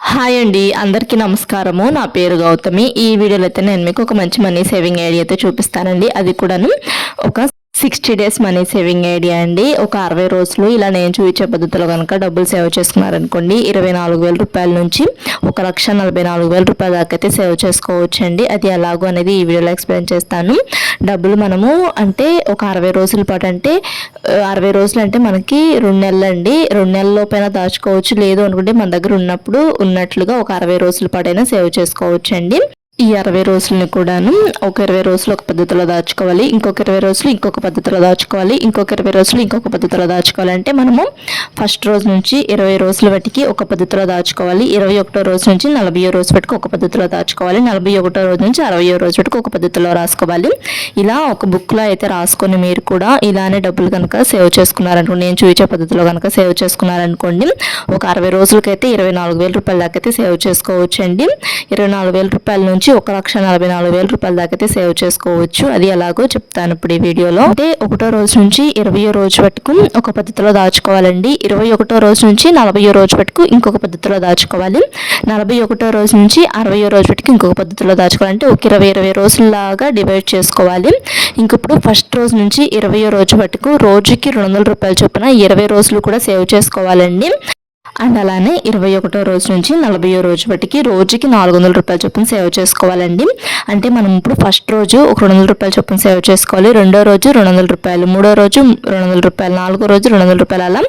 Hi అండి అందరికీ నమస్కారము. నా పేరు గౌతమి. ఈ వీడియోలో అయితే నేను మీకు ఒక మంచి మనీ సేవింగ్ ఐడియా అయితే చూపిస్తానండి. అది కూడాను ఒక sixty days money saving idea అండి. ఒక అరవై రోజులు ఇలా నేను చూపించే పద్ధతిలో కనుక డబ్బులు సేవ్ చేసుకున్నారనుకోండి ఇరవై నాలుగు వేల రూపాయల నుంచి ఒక లక్ష నలభై నాలుగు వేల రూపాయల దాకా అయితే సేవ్ చేసుకోవచ్చు అండి అది ఎలాగో అనేది ఈ వీడియోలో ఎక్స్ప్లెయిన్ చేస్తాను. డబ్బులు మనము అంటే ఒక అరవై రోజుల పాటు అంటే అరవై రోజులు అంటే మనకి రెండు నెలలు అండి. రెండు నెలల దాచుకోవచ్చు. లేదు అనుకుంటే మన దగ్గర ఉన్నప్పుడు ఉన్నట్లుగా ఒక అరవై రోజుల పాటైనా సేవ్ చేసుకోవచ్చు అండి ఈ అరవై రోజులని కూడాను ఒక ఇరవై రోజులు ఒక పద్ధతిలో దాచుకోవాలి ఇంకొక ఇరవై రోజులు ఇంకొక పద్ధతిలో దాచుకోవాలి ఇంకొక ఇరవై రోజులు ఇంకొక పద్ధతిలో దాచుకోవాలంటే మనము ఫస్ట్ రోజు నుంచి ఇరవై రోజుల బట్టికి ఒక పద్ధతిలో దాచుకోవాలి ఇరవై ఒకటో రోజు నుంచి నలభై రోజు బట్టికి ఒక పద్ధతిలో దాచుకోవాలి నలభై ఒకటో రోజు నుంచి అరవై రోజు పట్టుకు ఒక పద్ధతిలో రాసుకోవాలి. ఇలా ఒక బుక్లో అయితే రాసుకొని మీరు కూడా ఇలానే డబ్బులు కనుక సేవ్ చేసుకున్నారనుకోండి నేను చూపించే పద్ధతిలో కనుక సేవ్ చేసుకున్నారనుకోండి ఒక అరవై రోజులకైతే ఇరవై నాలుగు వేల రూపాయల దాకా అయితే సేవ్ చేసుకోవచ్చు అండి ఇరవై నాలుగు వేల రూపాయల నుంచి ఒక లక్ష నలభై నాలుగు వేల రూపాయల దాకా అయితే సేవ్ చేసుకోవచ్చు. అది ఎలాగో చెప్తాను ఇప్పుడు ఈ వీడియోలో. అంటే ఒకటో రోజు నుంచి ఇరవయో రోజు వరకు ఒక పద్ధతిలో దాచుకోవాలండి. ఇరవై ఒకటో రోజు నుంచి నలభయో రోజు వరకు ఇంకొక పద్ధతిలో దాచుకోవాలి. నలభై ఒకటో రోజు నుంచి అరవయో రోజు వరకు ఇంకొక పద్ధతిలో దాచుకోవాలంటే ఒక ఇరవై ఇరవై రోజుల్లాగా డివైడ్ చేసుకోవాలి. ఇంకప్పుడు ఫస్ట్ రోజు నుంచి ఇరవయో రోజు వరకు రోజుకి రెండు వందల రూపాయలు చొప్పున ఇరవై రోజులు కూడా సేవ్ చేసుకోవాలండి. అండ్ అలానే ఇరవై ఒకటో రోజు నుంచి నలభయో రోజు బట్టికి రోజుకి నాలుగు వందల రూపాయలు చొప్పున సేవ్ చేసుకోవాలండి. అంటే మనం ఇప్పుడు ఫస్ట్ రోజు ఒక రెండు వందల రూపాయల చొప్పున సేవ్ చేసుకోవాలి రెండో రోజు రెండు వందల రూపాయలు మూడో రోజు రెండు వందల రూపాయలు నాలుగో రోజు రెండు వందల రూపాయలు అలా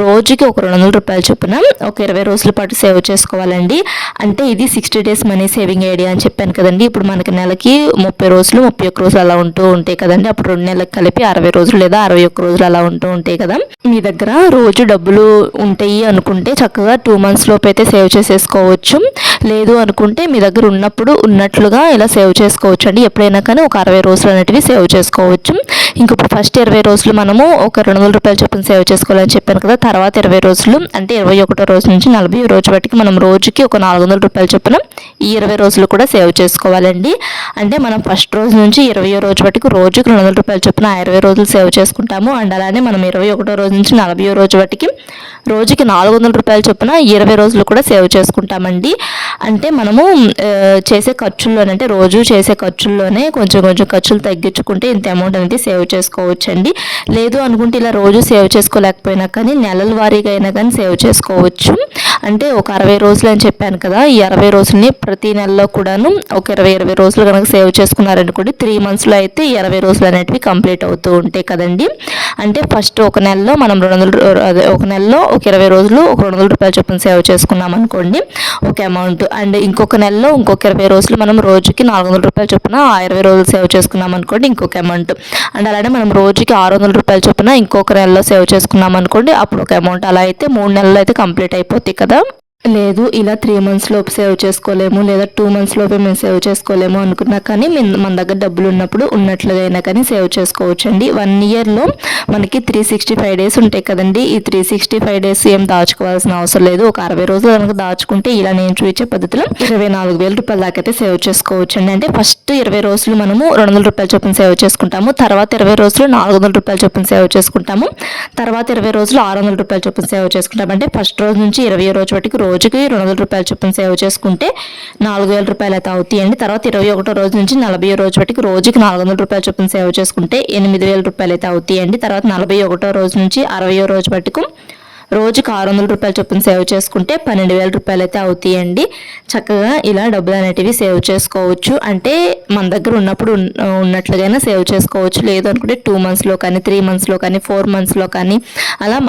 రోజుకి ఒక రెండు వందల రూపాయల చొప్పున ఒక ఇరవై రోజుల పాటు సేవ్ చేసుకోవాలండి. అంటే ఇది sixty days money saving idea అని చెప్పాను కదండి. ఇప్పుడు మనకి నెలకి ముప్పై రోజులు ముప్పై ఒక్క రోజులు అలా ఉంటూ ఉంటాయి కదండి. అప్పుడు రెండు నెలలకు కలిపి అరవై రోజులు లేదా అరవై ఒక్క రోజులు అలా ఉంటూ ఉంటాయి కదా. మీ దగ్గర రోజు డబ్బులు ఉంటాయి అనుకుంటే చక్కగా టూ మంత్స్ లోపు అయితే సేవ్ చేసేసుకోవచ్చు. లేదు అనుకుంటే మీ దగ్గర ఉన్నప్పుడు ఉన్నట్లుగా ఇలా సేవ్ సేవ్ చేసుకోవచ్చు అండి ఎప్పుడైనా కానీ ఒక అరవై రోజులు అనేటివి సేవ్ చేసుకోవచ్చు. ఇంక ఇప్పుడు ఫస్ట్ ఇరవై రోజులు మనము ఒక రెండు వందల రూపాయలు చొప్పున సేవ్ చేసుకోవాలని చెప్పాను కదా తర్వాత ఇరవై రోజులు అంటే ఇరవై ఒకటో రోజు నుంచి నలభై రోజు బట్టికి మనం రోజుకి ఒక నాలుగు వందల రూపాయల చొప్పున ఈ ఇరవై రోజులు కూడా సేవ్ చేసుకోవాలండి. అంటే మనం ఫస్ట్ రోజు నుంచి ఇరవై రోజు బట్టికి రోజుకి రెండు వందల రూపాయల చొప్పున ఇరవై రోజులు సేవ్ చేసుకుంటాము. అండ్ అలానే మనం ఇరవై ఒకటో రోజు నుంచి నలభై రోజు బట్టికి రోజుకి నాలుగు వందల రూపాయల చొప్పున ఇరవై రోజులు కూడా సేవ్ చేసుకుంటామండి. అంటే మనము చేసే ఖర్చుల్లోనే అంటే రోజు చేసే ఖర్చుల్లోనే కొంచెం కొంచెం ఖర్చులు తగ్గించుకుంటే ఇంత అమౌంట్ అనేది సేవ్ చేసుకోవచ్చండి. లేదు అనుకుంటే ఇలా రోజు సేవ్ చేసుకోలేకపోయినా కానీ నెలల వారీగా అయినా కానీ సేవ్ చేసుకోవచ్చు. అంటే ఒక అరవై రోజులు అని చెప్పాను కదా ఈ అరవై రోజుల్ని ప్రతి నెలలో కూడాను ఒక ఇరవై ఇరవై రోజులు కనుక సేవ్ చేసుకున్నారనుకోండి త్రీ మంత్స్లో అయితే ఈ అరవై రోజులు అనేటివి కంప్లీట్ అవుతూ ఉంటాయి కదండి. అంటే ఫస్ట్ ఒక నెలలో మనం రెండు వందల అదే ఒక నెలలో ఒక ఇరవై రోజులు ఒక రెండు వందల రూపాయలు చొప్పున సేవ్ చేసుకున్నాం అనుకోండి ఒక అమౌంట్ అండ్ ఇంకొక నెలలో ఇంకొక ఇరవై రోజులు మనం రోజుకి నాలుగు వందల రూపాయల చొప్పున ఆ ఇరవై రోజులు సేవ్ చేసుకున్నాం అనుకోండి ఇంకొక అమౌంట్ అండ్ అలానే మనం రోజుకి ఆరు వందల రూపాయల చొప్పున ఇంకొక నెలలో సేవ్ చేసుకున్నాం అనుకోండి అప్పుడు ఒక అమౌంట్ అలా అయితే మూడు నెలలు అయితే కంప్లీట్ అయిపోతాయి కదా. లేదు ఇలా త్రీ మంత్స్ లోపు సేవ్ చేసుకోలేము లేదా టూ మంత్స్ లోపే మేము సేవ్ చేసుకోలేము అనుకున్నా కానీ మన దగ్గర డబ్బులు ఉన్నప్పుడు ఉన్నట్లుగా అయినా కానీ సేవ్ చేసుకోవచ్చు అండి వన్ ఇయర్లో మనకి త్రీ సిక్స్టీ ఫైవ్ డేస్ ఉంటాయి కదండి. ఈ త్రీ సిక్స్టీ ఫైవ్ డేస్ ఏం దాచుకోవాల్సిన అవసరం లేదు. ఒక అరవై రోజులు కనుక దాచుకుంటే ఇలా నేను చూపించే పద్ధతిలో ఇరవై నాలుగు వేల రూపాయల దాకా అయితే సేవ్ చేసుకోవచ్చు అండి అంటే ఫస్ట్ ఇరవై రోజులు మనము రెండు వందల రూపాయల చొప్పున సేవ్ చేసుకుంటాము. తర్వాత ఇరవై రోజులు నాలుగు వందల రూపాయల చొప్పున సేవ్ చేసుకుంటాము. తర్వాత ఇరవై రోజులు ఆరు వందల రూపాయల చొప్పున సేవ్ చేసుకుంటాం అంటే ఫస్ట్ రోజు నుంచి ఇరవై రోజు వరకు రోజుకి రెండు వందల రూపాయల చొప్పున సేవ్ చేసుకుంటే నాలుగు వేల రూపాయలు అయితే అవుతాయండి. తర్వాత ఇరవై ఒకటో రోజు నుంచి నలభై రోజు వరకు రోజుకి నాలుగు వందల రూపాయల చొప్పున సేవ్ చేసుకుంటే ఎనిమిది వేల రూపాయలు అయితే అవుతాయండి. తర్వాత నలభై ఒకటో రోజు నుంచి అరవై రోజు వరకు రోజుకి ఆరు వందల రూపాయలు చొప్పున సేవ్ చేసుకుంటే పన్నెండు వేల రూపాయలు అయితే అవుతాయండి. చక్కగా ఇలా డబ్బులు అనేటివి సేవ్ చేసుకోవచ్చు. అంటే మన దగ్గర ఉన్నప్పుడు ఉన్న- ఉన్నట్లుగానే సేవ్ చేసుకోవచ్చు. లేదు అనుకుంటే టూ మంత్స్లో కానీ త్రీ మంత్స్లో కానీ ఫోర్ మంత్స్లో కానీ అలా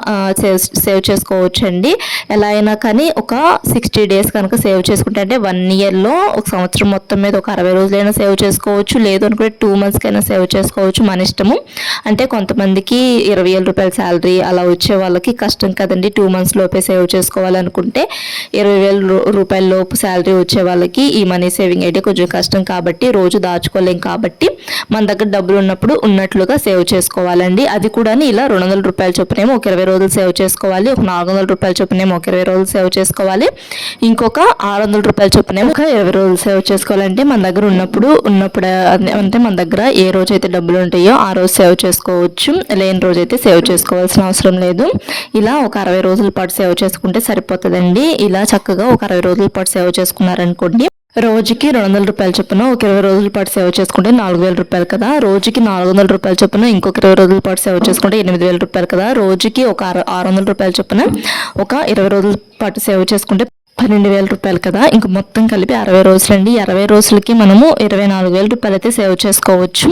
సేవ్ సేవ్ చేసుకోవచ్చు అండి ఎలా అయినా కానీ ఒక సిక్స్టీ డేస్ కనుక సేవ్ చేసుకుంటే అంటే వన్ ఇయర్లో ఒక సంవత్సరం మొత్తం మీద ఒక అరవై రోజులైనా సేవ్ చేసుకోవచ్చు. లేదు అనుకుంటే టూ మంత్స్కైనా సేవ్ చేసుకోవచ్చు మన ఇష్టము. అంటే కొంతమందికి ఇరవై వేల రూపాయల శాలరీ అలా వచ్చే వాళ్ళకి కష్టం కదా. కదండి టూ మంత్స్ లోపే సేవ్ చేసుకోవాలనుకుంటే ఇరవై వేల రూ- రూపాయల లోపు శాలరీ వచ్చే వాళ్ళకి ఈ మనీ సేవింగ్ అయితే కొంచెం కష్టం కాబట్టి రోజు దాచుకోలేం కాబట్టి మన దగ్గర డబ్బులు ఉన్నప్పుడు ఉన్నట్లుగా సేవ్ చేసుకోవాలండి. అది కూడా ఇలా రెండు వందల రూపాయల చొప్పునేమో ఒక ఇరవై రోజులు సేవ్ చేసుకోవాలి ఒక నాలుగు వందల రూపాయల చొప్పునేమో ఒక ఇరవై రోజులు సేవ్ చేసుకోవాలి ఇంకొక ఆరు వందల రూపాయల చొప్పునేమో ఒక ఇరవై రోజులు సేవ్ చేసుకోవాలంటే మన దగ్గర ఉన్నప్పుడు ఉన్నప్పుడు అంటే మన దగ్గర ఏ రోజు అయితే డబ్బులు ఉంటాయో ఆ రోజు సేవ్ చేసుకోవచ్చు లేని రోజు అయితే సేవ్ చేసుకోవాల్సిన అవసరం లేదు. ఇలా ఒక అరవై రోజుల పాటు సేవ్ చేసుకుంటే సరిపోతుందండి. ఇలా చక్కగా ఒక అరవై రోజుల పాటు సేవ్ చేసుకున్నారనుకోండి రోజుకి రెండు వందల రూపాయలు చొప్పున ఒక ఇరవై రోజుల పాటు సేవ్ చేసుకుంటే నాలుగు వేల రూపాయలు కదా. రోజుకి నాలుగు వందల రూపాయలు చొప్పున ఇంకొక ఇరవై రోజుల పాటు సేవ్ చేసుకుంటే ఎనిమిది వేల రూపాయలు కదా. రోజుకి ఒక ఆరు ఆరు వందల రూపాయలు చొప్పున ఒక ఇరవై రోజుల పాటు సేవ్ చేసుకుంటే పన్నెండు వేల రూపాయలు కదా ఇంక మొత్తం కలిపి అరవై రోజులండి. అరవై రోజులకి మనము ఇరవై నాలుగు వేల రూపాయలు అయితే సేవ్ చేసుకోవచ్చు.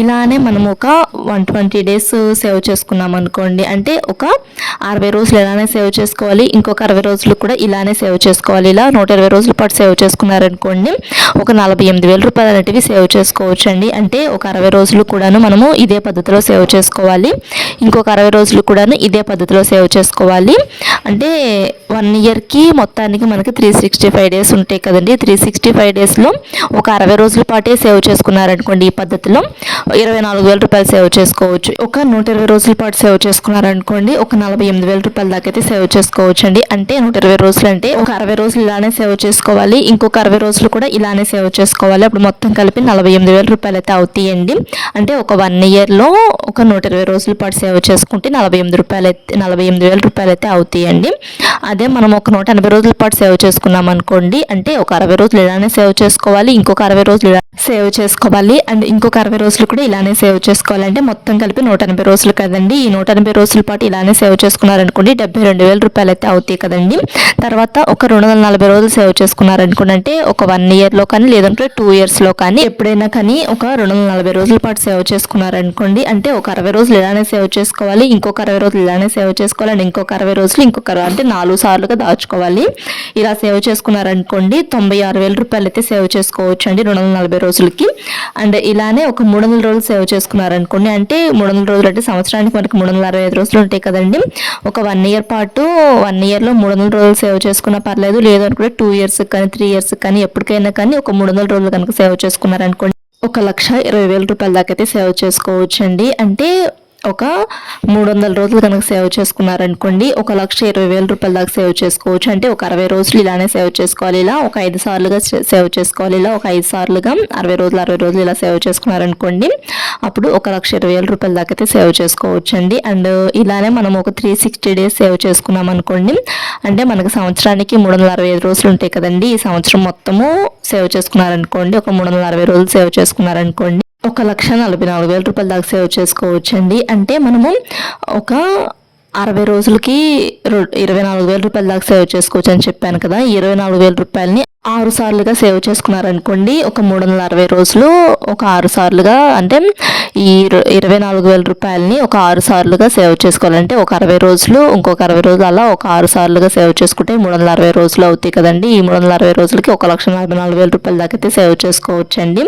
ఇలానే మనము ఒక వన్ ట్వంటీ డేస్ సేవ్ చేసుకున్నాం అనుకోండి. అంటే ఒక అరవై రోజులు ఇలానే సేవ్ చేసుకోవాలి ఇంకొక అరవై రోజులు కూడా ఇలానే సేవ్ చేసుకోవాలి. ఇలా నూట ఇరవై రోజుల పాటు సేవ్ చేసుకున్నారనుకోండి ఒక నలభై ఎనిమిది వేల రూపాయలు అనేటివి సేవ్ చేసుకోవచ్చు అండి అంటే ఒక అరవై రోజులు కూడాను మనము ఇదే పద్ధతిలో సేవ్ చేసుకోవాలి. ఇంకొక అరవై రోజులు కూడాను ఇదే పద్ధతిలో సేవ్ చేసుకోవాలి. అంటే వన్ ఇయర్కి మొత్తాన్ని సంవత్సరానికి మనకి త్రీ సిక్స్టీ ఫైవ్ డేస్ ఉంటాయి కదండి. త్రీ సిక్స్టీ ఫైవ్ డేస్లో ఒక అరవై రోజుల పాటే సేవ్ చేసుకున్నారనుకోండి ఈ పద్ధతిలో. ఇరవై నాలుగు వేల రూపాయలు సేవ్ చేసుకోవచ్చు. ఒక నూట ఇరవై రోజుల పాటు సేవ్ చేసుకున్నారనుకోండి ఒక నలభై ఎనిమిది వేల రూపాయల దాకా అయితే సేవ్ చేసుకోవచ్చు అండి అంటే నూట ఇరవై రోజులు అంటే ఒక అరవై రోజులు ఇలానే సేవ్ చేసుకోవాలి. ఇంకొక అరవై రోజులు కూడా ఇలానే సేవ్ చేసుకోవాలి. అప్పుడు మొత్తం కలిపి నలభై ఎనిమిది వేల రూపాయలు అయితే అవుతాయండి. అంటే ఒక వన్ ఇయర్లో ఒక నూట ఇరవై రోజుల పాటు సేవ్ చేసుకుంటే నలభై ఎనిమిది రూపాయలు అయితే నలభై ఎనిమిది వేల రూపాయలు అయితే అవుతాయండి. అదే మనం ఒక నూట ఎనభై రోజుల పాటు సేవ్ చేసుకున్నాం అనుకోండి అంటే ఒక అరవై రోజులు ఇలానే సేవ్ చేసుకోవాలి ఇంకొక అరవై రోజులు ఇలా సేవ్ చేసుకోవాలి అండ్ ఇంకొక అరవై రోజులు కూడా ఇలానే సేవ్ చేసుకోవాలంటే మొత్తం కలిపి నూట ఎనభై రోజులు కదండి. ఈ నూట ఎనభై రోజుల పాటు ఇలానే సేవ్ చేసుకున్నారనుకోండి డెబ్బై రెండు వేల రూపాయలు అయితే అవుతాయి కదండి. తర్వాత ఒక రెండు వందల నలభై రోజులు సేవ్ చేసుకున్నారనుకోండి అంటే ఒక వన్ ఇయర్లో కానీ లేదంటే టూ ఇయర్స్లో కానీ ఎప్పుడైనా కానీ ఒక రెండు వందల నలభై రోజుల పాటు సేవ్ చేసుకున్నారనుకోండి అంటే ఒక అరవై రోజులు ఇలానే సేవ్ చేసుకోవాలి ఇంకొక అరవై రోజులు ఇలానే సేవ్ చేసుకోవాలి అండ్ ఇంకొక అరవై రోజులు ఇంకొక అంటే నాలుగు సార్లుగా దాచుకోవాలి. ఇలా సేవ్ చేసుకున్నారనుకోండి తొంభై ఆరు వేల రూపాయలు అయితే సేవ్ చేసుకోవచ్చు అండి రెండు వందల నలభై రోజులకి. అండ్ ఇలానే ఒక మూడు వందల రోజులు సేవ్ చేసుకున్నారనుకోండి అంటే మూడు వందల రోజులు అంటే సంవత్సరానికి మనకి మూడు వందల అరవై ఐదు రోజులు ఉంటాయి కదండి. ఒక వన్ ఇయర్ పాటు వన్ ఇయర్లో మూడు వందల రోజులు సేవ్ చేసుకున్నా పర్లేదు లేదు అనుకుంటే టూ ఇయర్స్ కానీ త్రీ ఇయర్స్ కానీ ఎప్పటికైనా కానీ ఒక మూడు వందల రోజులు కనుక సేవ్ చేసుకున్నారనుకోండి ఒక లక్ష ఇరవై వేల రూపాయల దాకా అయితే సేవ్ చేసుకోవచ్చండి. అంటే ఒక మూడు వందల రోజులు కనుక సేవ్ చేసుకున్నారనుకోండి ఒక లక్ష ఇరవై వేల రూపాయల దాకా సేవ్ చేసుకోవచ్చు. అంటే ఒక అరవై రోజులు ఇలానే సేవ్ చేసుకోవాలి. ఇలా ఒక ఐదు సార్లుగా సేవ్ చేసుకోవాలి. ఇలా ఒక ఐదు సార్లుగా అరవై రోజులు అరవై రోజులు ఇలా సేవ్ చేసుకున్నారనుకోండి అప్పుడు ఒక లక్ష ఇరవై వేల రూపాయల దాకా అయితే సేవ్ చేసుకోవచ్చు అండి అండ్ ఇలానే మనం ఒక త్రీ సిక్స్టీ డేస్ సేవ్ చేసుకున్నాం అనుకోండి అంటే మనకు సంవత్సరానికి మూడు వందల అరవై ఐదు రోజులు ఉంటాయి కదండి. ఈ సంవత్సరం మొత్తము సేవ్ చేసుకున్నారనుకోండి ఒక మూడు వందల అరవై రోజులు సేవ్ చేసుకున్నారనుకోండి ఒక లక్ష నలభై నాలుగు వేల రూపాయల దాకా సేవ్ చేసుకోవచ్చండి. అంటే మనము ఒక అరవై రోజులకి ఇరవై నాలుగు వేల రూపాయల దాకా సేవ్ చేసుకోవచ్చు అని చెప్పాను కదా. ఇరవై నాలుగు వేల రూపాయలని ఆరు సార్లుగా సేవ్ చేసుకున్నారనుకోండి ఒక మూడు వందల అరవై రోజులు ఒక ఆరు సార్లుగా అంటే ఈ ఇరవై నాలుగు వేల రూపాయలని ఒక ఆరు సార్లుగా సేవ్ చేసుకోవాలంటే ఒక అరవై రోజులు ఇంకొక అరవై రోజులు అలా ఒక ఆరు సార్లుగా సేవ్ చేసుకుంటే మూడు వందల అరవై రోజులు అవుతాయి కదండి. ఈ మూడు వందల అరవై రోజులకి ఒక లక్ష నలభై నాలుగు వేల రూపాయల దాకా అయితే సేవ్ చేసుకోవచ్చండి.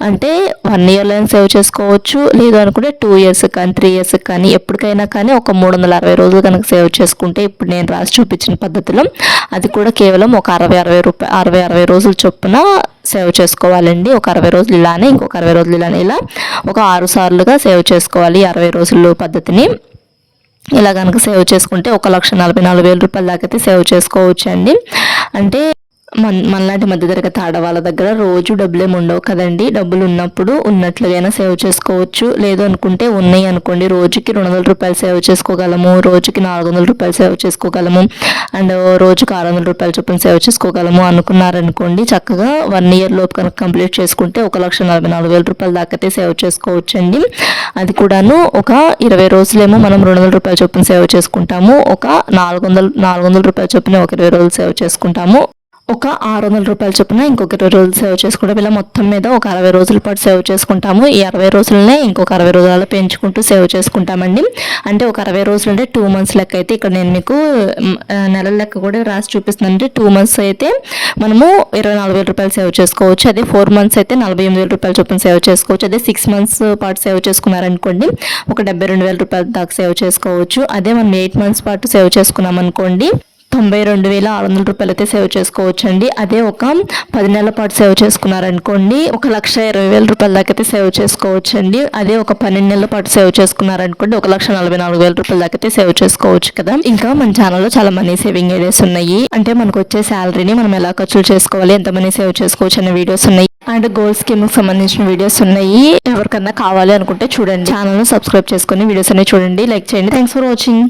అంటే వన్ ఇయర్లో సేవ్ చేసుకోవచ్చు. లేదు అనుకుంటే టూ ఇయర్స్ కానీ త్రీ ఇయర్స్ కానీ ఎప్పటికైనా కానీ ఒక మూడు వందల అరవై రోజులు కనుక సేవ్ చేసుకుంటే ఇప్పుడు నేను రాసి చూపించిన పద్ధతిలో అది కూడా కేవలం ఒక అరవై అరవై రూపాయ అరవై అరవై రోజుల చొప్పున సేవ్ చేసుకోవాలండి. ఒక అరవై రోజులు ఇలానే ఇంకొక అరవై రోజులు ఇలానే ఇలా ఒక ఆరు సార్లుగా సేవ్ చేసుకోవాలి అరవై రోజులు పద్ధతిని. ఇలా కనుక సేవ్ చేసుకుంటే ఒక లక్ష నలభై నాలుగు వేల రూపాయల దాకా అయితే సేవ్ చేసుకోవచ్చు అండి అంటే మన మనలాంటి మధ్యతరగతి ఆడవాళ్ళ దగ్గర రోజు డబ్బులేమి ఉండవు కదండి. డబ్బులు ఉన్నప్పుడు ఉన్నట్లుగైనా సేవ్ చేసుకోవచ్చు. లేదు అనుకుంటే ఉన్నాయి అనుకోండి. రోజుకి రెండు వందల రూపాయలు సేవ్ చేసుకోగలము. రోజుకి నాలుగు వందల రూపాయలు సేవ్ చేసుకోగలము. అండ్ రోజుకి ఆరు వందల రూపాయలు చొప్పున సేవ్ చేసుకోగలము అనుకున్నారనుకోండి చక్కగా వన్ ఇయర్ లోపు కనుక కంప్లీట్ చేసుకుంటే ఒక లక్ష నలభై నాలుగు వేల రూపాయల దాకైతే సేవ్ చేసుకోవచ్చండి. అది కూడాను ఒక ఇరవై రోజులేమో మనం రెండు వందల రూపాయల చొప్పున సేవ్ చేసుకుంటాము. ఒక నాలుగు వందల నాలుగు వందల రూపాయల చొప్పున ఒక ఇరవై రోజులు సేవ్ చేసుకుంటాము. ఒక ఆరు వందల రూపాయల చొప్పున ఇంకొక ఇరవై రోజులు సేవ్ చేసుకోవడం ఇలా మొత్తం మీద ఒక అరవై రోజుల పాటు సేవ్ చేసుకుంటాము. ఈ అరవై రోజులనే ఇంకొక అరవై రోజులలో పెంచుకుంటూ సేవ్ చేసుకుంటామండి. అంటే ఒక అరవై రోజులు అంటే టూ మంత్స్ లెక్క అయితే ఇక్కడ నేను మీకు నెలల లెక్క కూడా రాసి చూపిస్తున్నాను టూ మంత్స్ అయితే మనము ఇరవై నాలుగు వేల రూపాయలు సేవ్ చేసుకోవచ్చు. అదే ఫోర్ మంత్స్ అయితే నలభై ఎనిమిది వేల రూపాయలు చొప్పున సేవ్ చేసుకోవచ్చు. అదే సిక్స్ మంత్స్ పాటు సేవ్ చేసుకున్నారనుకోండి ఒక డెబ్బై రెండు వేల రూపాయల దాకా సేవ్ చేసుకోవచ్చు. అదే మనం ఎయిట్ మంత్స్ పాటు సేవ్ చేసుకున్నాం అనుకోండి తొంభై రెండు వేల ఆరు వందల రూపాయలు అయితే సేవ్ చేసుకోవచ్చండి. అదే ఒక పది నెలల పాటు సేవ్ చేసుకున్నారనుకోండి ఒక లక్ష ఇరవై వేల రూపాయల దాకా అయితే సేవ్ చేసుకోవచ్చండి. అదే ఒక పన్నెండు నెలల పాటు సేవ్ చేసుకున్నారనుకోండి ఒక లక్ష నలభై నాలుగు వేల రూపాయల దాకా అయితే సేవ్ చేసుకోవచ్చు కదా. ఇంకా మన ఛానల్లో చాలా మనీ సేవింగ్ ఏరియాస్ ఉన్నాయి. అంటే మనకు వచ్చే శాలరీని మనం ఎలా ఖర్చులు చేసుకోవాలి ఎంత మనీ సేవ్ చేసుకోవచ్చు అనే వీడియోస్ ఉన్నాయి. అండ్ గోల్ స్కీమ్కి సంబంధించిన వీడియోస్ ఉన్నాయి. ఎవరికన్నా కావాలి అనుకుంటే చూడండి. ఛానల్ సబ్స్క్రైబ్ చేసుకుని వీడియోస్ అన్ని చూడండి. లైక్ చేయండి. Thanks for watching.